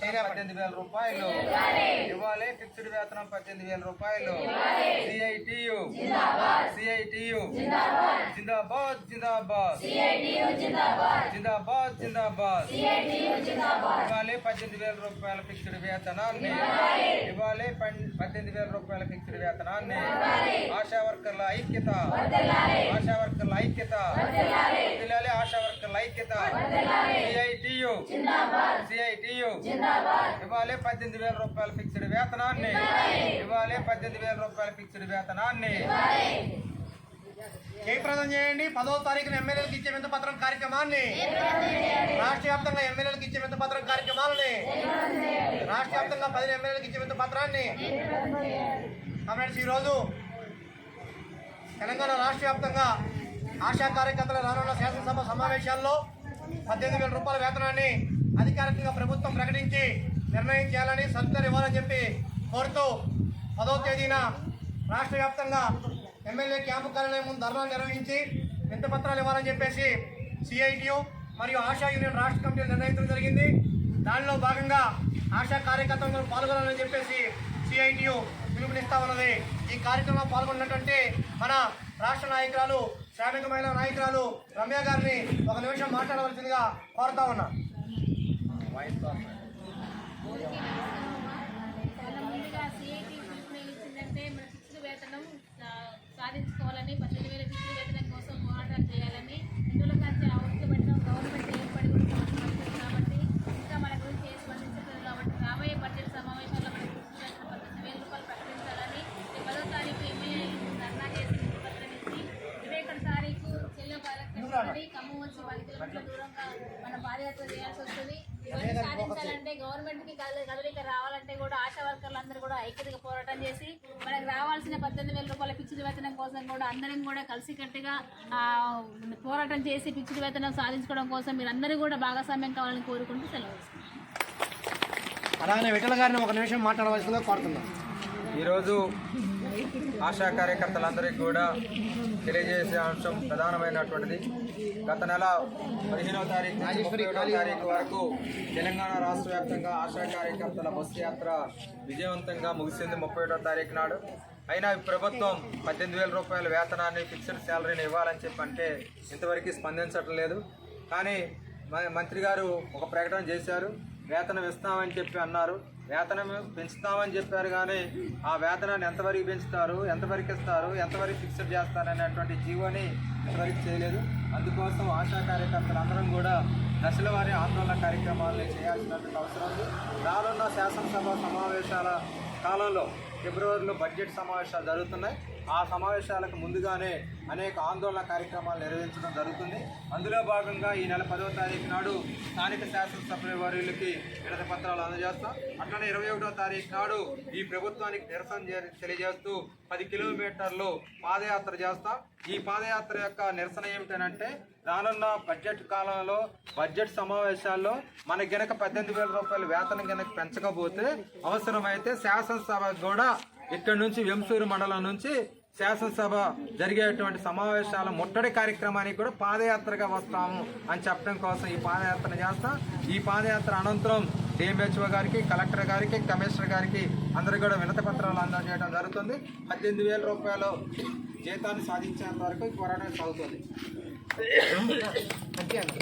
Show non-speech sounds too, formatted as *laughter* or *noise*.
పద్దెనిమిది వేల రూపాయలు. ఇవ్వాలి ఫిక్స్డ్ వేతనం పద్దెనిమిది వేల రూపాయలు. సిఐటియు సిఐటియు జిందాబాద్. జిందాబాద్. జిందాబాద్ జిందాబాద్. ఇవ్వాలి పద్దెనిమిది వేల రూపాయల ఫిక్స్డ్ వేతనాన్ని. ఇవ్వాలి పద్దెనిమిది వేల రూపాయల ఫిక్స్డ్ వేతనాన్ని. ఆశా వర్కర్ల ఐక్యత. ఆశా వర్కర్ల ఐక్యత. ఐక్యత. సిఐటియు. సిఐటియు. ఇవ్వాలి పద్దెనిమిది వేల రూపాయల ఫిక్స్డ్ వేతనాన్ని. ఇవ్వాలి పద్దెనిమిది వేల రూపాయల ఫిక్స్డ్ వేతనాన్ని. జయప్రదం చేయండి. పదో తారీఖున ఎమ్మెల్యేలకు ఇచ్చే వింత పత్రం కార్యక్రమాన్ని. రాష్ట్ర వ్యాప్తంగా ఎమ్మెల్యేలకు ఇచ్చే వింత పత్రం కార్యక్రమాలని. రాష్ట్ర వ్యాప్తంగా పది ఎమ్మెల్యేలకు ఇచ్చే వింత పత్రాన్ని. కామెంట్స్ ఈరోజు తెలంగాణ రాష్ట్ర వ్యాప్తంగా ఆశా కార్యకర్తల రానున్న శాసనసభ సమావేశాల్లో పద్దెనిమిది వేల రూపాయల వేతనాన్ని అధికారికంగా ప్రభుత్వం ప్రకటించి నిర్ణయం చేయాలని సర్కులర్ ఇవ్వాలని చెప్పి కోరుతూ పదో తేదీన రాష్ట్ర వ్యాప్తంగా ఎమ్మెల్యే క్యాంపు కార్యాలయం ముందు ధర్నాలు నిర్వహించి వింత పత్రాలు ఇవ్వాలని చెప్పేసి సిఐటియు మరియు ఆశా యూనియన్ రాష్ట్ర కమిటీ నిర్ణయించడం జరిగింది. దానిలో భాగంగా ఆశా కార్యకర్తలు పాల్గొనాలని చెప్పేసి సిఐటియు పిలుపునిస్తా ఉన్నది. ఈ కార్యక్రమంలో పాల్గొన్నటువంటి మన రాష్ట్ర నాయకురాలు శ్రామిక మహిళా నాయకురాలు రమ్య గారిని ఒక నిమిషం మాట్లాడవలసిందిగా కోరుతా ఉన్నా చాలా ముందుగా సిఐటి పిలుపుని ఇచ్చిందంటే మన ఫిక్స్డ్ వేతనం ఆ, సాధించుకోవాలని పద్దెనిమిది వేల ఫిక్స్డ్ వేతనం కోసం పోరాటం చేయాలని ఇందులో కంటే అవసరపడిన గవర్నమెంట్ ఏర్పడి కూడా సంవత్సరం అవుతుంది కాబట్టి ఇంకా మన గురించి ఏ స్పందించలేదు కాబట్టి రాబోయే బడ్జెట్ సమావేశాల్లో మన ఫిక్స్డ్ వేతనం పద్దెనిమిది వేల రూపాయలు ప్రకటించాలని ఈ పదో తారీఖు ఎమ్మెల్యే ధర్నా చేసి పత్రం ఇచ్చి ఇరవై ఒకటి తారీఖు చెల్లె కలెక్టర్ ఖమ్మం వచ్చి పది కిలోమీటర్ల దూరంగా మన పాదయాత్ర చేయాల్సి వస్తుంది ఇవన్నీ సాధించాలంటే గవర్నమెంట్కి కదలి- కదలిక రావాలంటే కూడా ఆశా వర్కర్లు అందరూ కూడా ఐక్యతగా పోరాటం చేసి మనకు రావాల్సిన పద్దెనిమిది వేల రూపాయల పిచ్చిడి వేతనం కోసం కూడా అందరం కూడా కలిసికట్టుగా ఆ, పోరాటం చేసి పిచ్చిడి వేతనం సాధించుకోవడం కోసం మీరు అందరూ కూడా భాగస్వామ్యం కావాలని కోరుకుంటూ సెలవు. అలానే విఠల గారిని ఒక నిమిషం మాట్లాడవలసిందిగా కోరుతున్నాం ఈరోజు ఆశా కార్యకర్తలందరికీ కూడా తెలియజేసే అంశం ప్రధానమైనటువంటిది. గత నెల పదిహేనవ తారీఖు తారీఖు వరకు తెలంగాణ రాష్ట్ర వ్యాప్తంగా ఆశా కార్యకర్తల బస్సు యాత్ర విజయవంతంగా ముగిసింది ముప్పై ఒకటో తారీఖు నాడు. అయినా ప్రభుత్వం పద్దెనిమిది వేల రూపాయల వేతనాన్ని ఫిక్స్డ్ శాలరీని ఇవ్వాలని చెప్పి అంటే ఇంతవరకు స్పందించడం లేదు కానీ మంత్రి గారు ఒక ప్రకటన చేశారు. వేతనం ఇస్తామని చెప్పి అన్నారు. వేతనం పెంచుతామని చెప్పారు కానీ ఆ వేతనాన్ని ఎంతవరకు పెంచుతారు ఎంతవరకు ఇస్తారు ఎంతవరకు ఫిక్స్డ్ చేస్తారు అనేటువంటి జీవోని ఇంతవరకు చేయలేదు. అందుకోసం ఆశా కార్యకర్తలు అందరం కూడా దశల వారి ఆందోళన కార్యక్రమాలను చేయాల్సినటువంటి అవసరం ఉంది. రానున్న శాసనసభ సమావేశాల కాలంలో ఫిబ్రవరిలో బడ్జెట్ సమావేశాలు జరుగుతున్నాయి. ఆ సమావేశాలకు ముందుగానే అనేక ఆందోళన కార్యక్రమాలు నిర్వహించడం జరుగుతుంది. అందులో భాగంగా ఈ నెల పదవ తారీఖు నాడు స్థానిక శాసనసభ వారికి విడత పత్రాలు అందజేస్తాం. అట్లనే ఇరవై ఒకటో తారీఖు నాడు ఈ ప్రభుత్వానికి నిరసన తెలియజేస్తూ పది కిలోమీటర్లు పాదయాత్ర చేస్తాం. ఈ పాదయాత్ర యొక్క నిరసన ఏమిటనంటే రానున్న బడ్జెట్ కాలంలో బడ్జెట్ సమావేశాల్లో మన గనక పద్దెనిమిది వేల రూపాయల వేతనం గనక పెంచకపోతే అవసరమైతే శాసనసభ కూడా ఇక్కడ నుంచి వెంసూరు మండలం నుంచి శాసనసభ జరిగేటువంటి సమావేశాల ముట్టడి కార్యక్రమానికి కూడా పాదయాత్రగా వస్తాము అని చెప్పడం కోసం ఈ పాదయాత్ర చేస్తాం. ఈ పాదయాత్ర అనంతరం డిఎంహెచ్ఓ గారికి కలెక్టర్ గారికి కమిషనర్ గారికి అందరికీ కూడా వినతి పత్రాలు అందజేయడం జరుగుతుంది. పద్దెనిమిది వేల రూపాయలు జీతాన్ని సాధించేంత వరకు పోరాటం సాగుతుంది. *coughs* *coughs* అంతే అండి.